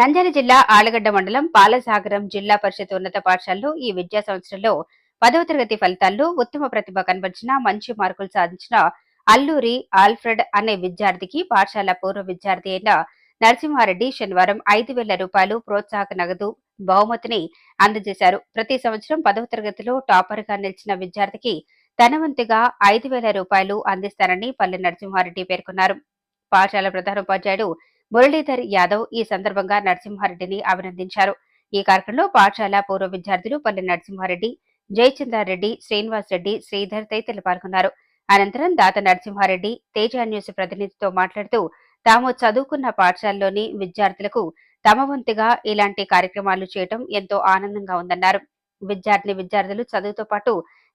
నంద్యాల జిల్లా ఆలగడ్డ మండలం పాలసాగరం జిల్లా పరిషత్ ఉన్నత పాఠశాలలో ఈ విద్యా సంవత్సరంలో పదవ తరగతి ఫలితాల్లో ఉత్తమ ప్రతిభ కనబరిచిన మంచి మార్కులు సాధించిన అల్లూరి ఆల్ఫ్రెడ్ అనే విద్యార్థికి పాఠశాల పూర్వ విద్యార్థి అయిన నరసింహారెడ్డి శనివారం ఐదు వేల రూపాయలు ప్రోత్సాహక నగదు బహుమతిని అందజేశారు. ప్రతి సంవత్సరం పదవ తరగతిలో టాపర్గా నిలిచిన విద్యార్థికి ధనవంతిగా ఐదు వేల రూపాయలు అందిస్తారని పల్లె నరసింహారెడ్డి పేర్కొన్నారు. పాఠశాల ప్రధానోపాధ్యాయుడు మురళీధర్ యాదవ్ ఈ సందర్భంగా నరసింహారెడ్డిని అభినందించారు. ఈ కార్యక్రమంలో పాఠశాల పూర్వ విద్యార్థులు పల్లె నరసింహారెడ్డి జయచంద్రారెడ్డి శ్రీనివాస్ రెడ్డి శ్రీధర్ తదితరులు పాల్గొన్నారు. అనంతరం దాత నరసింహారెడ్డి తేజ న్యూస్ ప్రతినిధితో మాట్లాడుతూ తాము చదువుకున్న పాఠశాలలోని విద్యార్థులకు తమ వంతుగా ఇలాంటి కార్యక్రమాలు చేయటం ఎంతో ఆనందంగా ఉందన్నారు. విద్యార్థిని విద్యార్థులు చదువుతో పాటు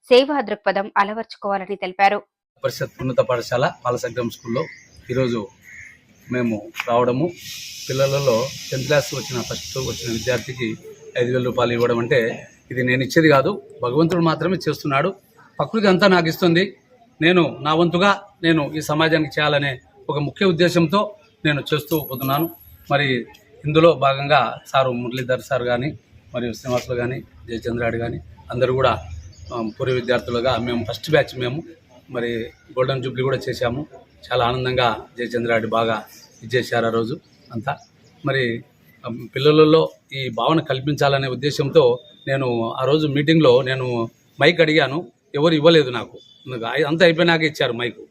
సేవా దృక్పథం అలవర్చుకోవాలని తెలిపారు. పరిషత్ ఉన్నత పాఠశాల పాలసగ్రం స్కూల్లో ఈరోజు మేము రావడము. పిల్లలలో టెన్త్ క్లాస్ వచ్చిన ఫస్ట్ వచ్చిన విద్యార్థికి ఐదు వేల రూపాయలు ఇవ్వడం అంటే ఇది నేను ఇచ్చేది కాదు. భగవంతుడు మాత్రమే చేస్తున్నాడు. ప్రకృతి అంతా నాకు ఇస్తుంది. నేను నా వంతుగా నేను ఈ సమాజానికి చేయాలనే ఒక ముఖ్య ఉద్దేశంతో నేను చేస్తూ పోతున్నాను. మరి ఇందులో భాగంగా సారు మురళీధర్ సార్ కానీ మరియు శ్రీనివాసులు కానీ జయచంద్రాడు కానీ అందరూ కూడా పూర్వ విద్యార్థులుగా మేము ఫస్ట్ బ్యాచ్ మేము మరి గోల్డెన్ జూబ్లీ కూడా చేశాము. చాలా ఆనందంగా జయచంద్రారెడ్డి బాగా ఇచ్చేశారు ఆ రోజు అంతా. మరి పిల్లలలో ఈ భావన కల్పించాలనే ఉద్దేశంతో నేను ఆ రోజు మీటింగ్లో నేను మైక్ అడిగాను. ఎవరు ఇవ్వలేదు నాకు. నాకు అంతా అయిపోయినాక ఇచ్చారు మైకు.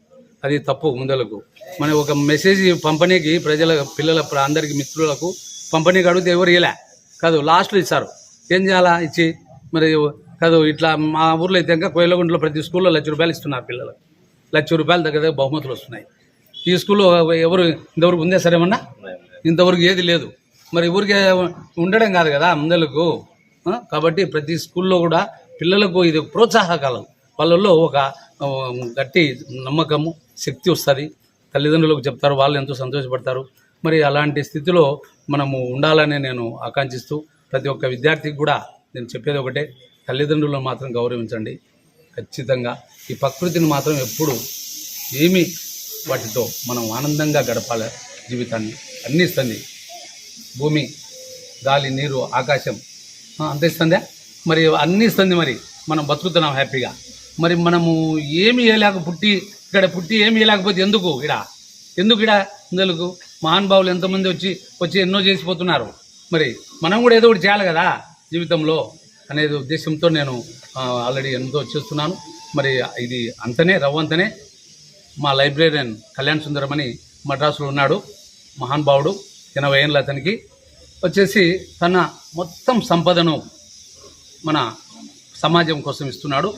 అది తప్పు ముందలకు. మన ఒక మెసేజ్ పంపనీకి ప్రజల పిల్లల అందరికీ అందరికి మిత్రులకు పంపనీకి అడిగితే ఎవరు ఇవ్వలే కాదు లాస్ట్లో ఇచ్చారు. ఏం చేయాలా ఇచ్చి? మరి కాదు ఇట్లా మా ఊర్లో అయితే ఇంకా కోయలగుండలో ప్రతి స్కూల్లో లక్ష రూపాయలు ఇస్తున్నారు పిల్లలు. లక్ష రూపాయల దగ్గర దగ్గర బహుమతులు వస్తున్నాయి. ఈ స్కూల్లో ఎవరు ఇంతవరకు ఉందే సరేమన్నా ఇంతవరకు ఏది లేదు. మరి ఊరికే ఉండడం కాదు కదా ముందలకు కాబట్టి ప్రతి స్కూల్లో కూడా పిల్లలకు ఇది ప్రోత్సాహకాలం వాళ్ళల్లో ఒక గట్టి నమ్మకము శక్తి వస్తుంది. తల్లిదండ్రులకు చెప్తారు వాళ్ళు ఎంతో సంతోషపడతారు. మరి అలాంటి స్థితిలో మనము ఉండాలని నేను ఆకాంక్షిస్తూ ప్రతి ఒక్క విద్యార్థికి కూడా నేను చెప్పేది ఒకటే. తల్లిదండ్రులను మాత్రం గౌరవించండి. ఖచ్చితంగా ఈ ప్రకృతిని మాత్రం ఎప్పుడు ఏమి వాటితో మనం ఆనందంగా గడపాలి జీవితాన్ని. అన్నిస్తుంది భూమి గాలి నీరు ఆకాశం. ఆ, మరి అన్నిస్తుంది మరి. మనం బతుకుతున్నాం హ్యాపీగా. మరి మనము ఏమి వేయలేక పుట్టి ఇక్కడ పుట్టి ఏమి వేయలేకపోతే ఎందుకు ఇడ? ఎందుకు ఇడ? ఇందులకు మహానుభావులు ఎంతమంది వచ్చి వచ్చి ఎన్నో చేసిపోతున్నారు. మరి మనం కూడా ఏదో ఒకటి చేయాలి కదా జీవితంలో. అనేది ఉద్దేశంతో నేను ఆల్రెడీ ఎంతో చేస్తున్నాను. మరి ఇది అంతనే రవ్వంతనే మా లైబ్రేరియన్ కళ్యాణ్ సుందరం అని మద్రాసులో ఉన్నాడు మహానుభావుడు ఎనభై ఏళ్ళ అతనికి. వచ్చేసి తన మొత్తం సంపదను మన సమాజం కోసం ఇస్తున్నాడు.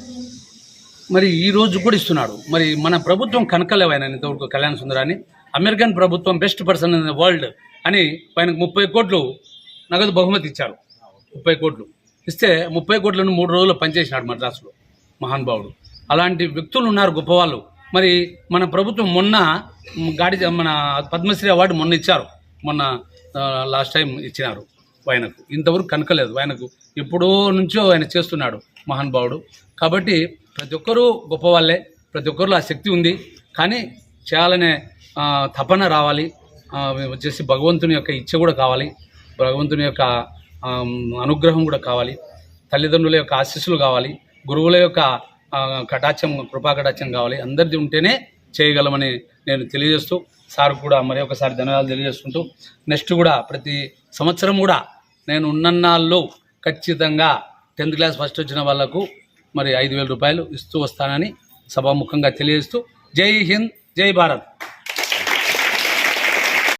మరి ఈ రోజు కూడా ఇస్తున్నాడు. మరి మన ప్రభుత్వం కనకలేవైన ఇంతవరకు కళ్యాణ సుందరాన్ని? అమెరికన్ ప్రభుత్వం best person in the world అని ఆయనకు ముప్పై కోట్లు నగదు బహుమతి ఇచ్చారు. ముప్పై కోట్లు. ఇస్తే ముప్పై కోట్లను మూడు రోజులు పనిచేసినాడు మద్రాసులో మహానుభావుడు. అలాంటి వ్యక్తులు ఉన్నారు గొప్పవాళ్ళు. మరి మన ప్రభుత్వం మొన్న గాడి మన పద్మశ్రీ అవార్డు మొన్న ఇచ్చారు. మొన్న లాస్ట్ టైం ఇచ్చినారు ఆయనకు ఇంతవరకు కనకలేదు ఆయనకు ఎప్పుడో నుంచో ఆయన చేస్తున్నాడు మహానుభావుడు. కాబట్టి ప్రతి ఒక్కరూ గొప్పవాళ్ళే ప్రతి ఒక్కరిలో ఆ శక్తి ఉంది. కానీ చేయాలనే తపన రావాలి. వచ్చేసి భగవంతుని యొక్క ఇచ్చ కూడా కావాలి. భగవంతుని యొక్క అనుగ్రహం కూడా కావాలి. తల్లిదండ్రుల యొక్క ఆశీస్సులు కావాలి. గురువుల యొక్క కటాచం కటాక్షం కృపా కటాక్షం కావాలి. అందరిది ఉంటేనే చేయగలమని నేను తెలియజేస్తూ సార్ కూడా మరి ఒకసారి ధన్యవాదాలు తెలియజేసుకుంటూ నెక్స్ట్ కూడా ప్రతి సంవత్సరం కూడా నేను ఉన్నన్నాళ్ళు ఖచ్చితంగా టెన్త్ క్లాస్ ఫస్ట్ వచ్చిన వాళ్ళకు మరి ఐదు వేల రూపాయలు ఇస్తూ వస్తానని సభాముఖంగా తెలియజేస్తూ జై హింద్ జై భారత్.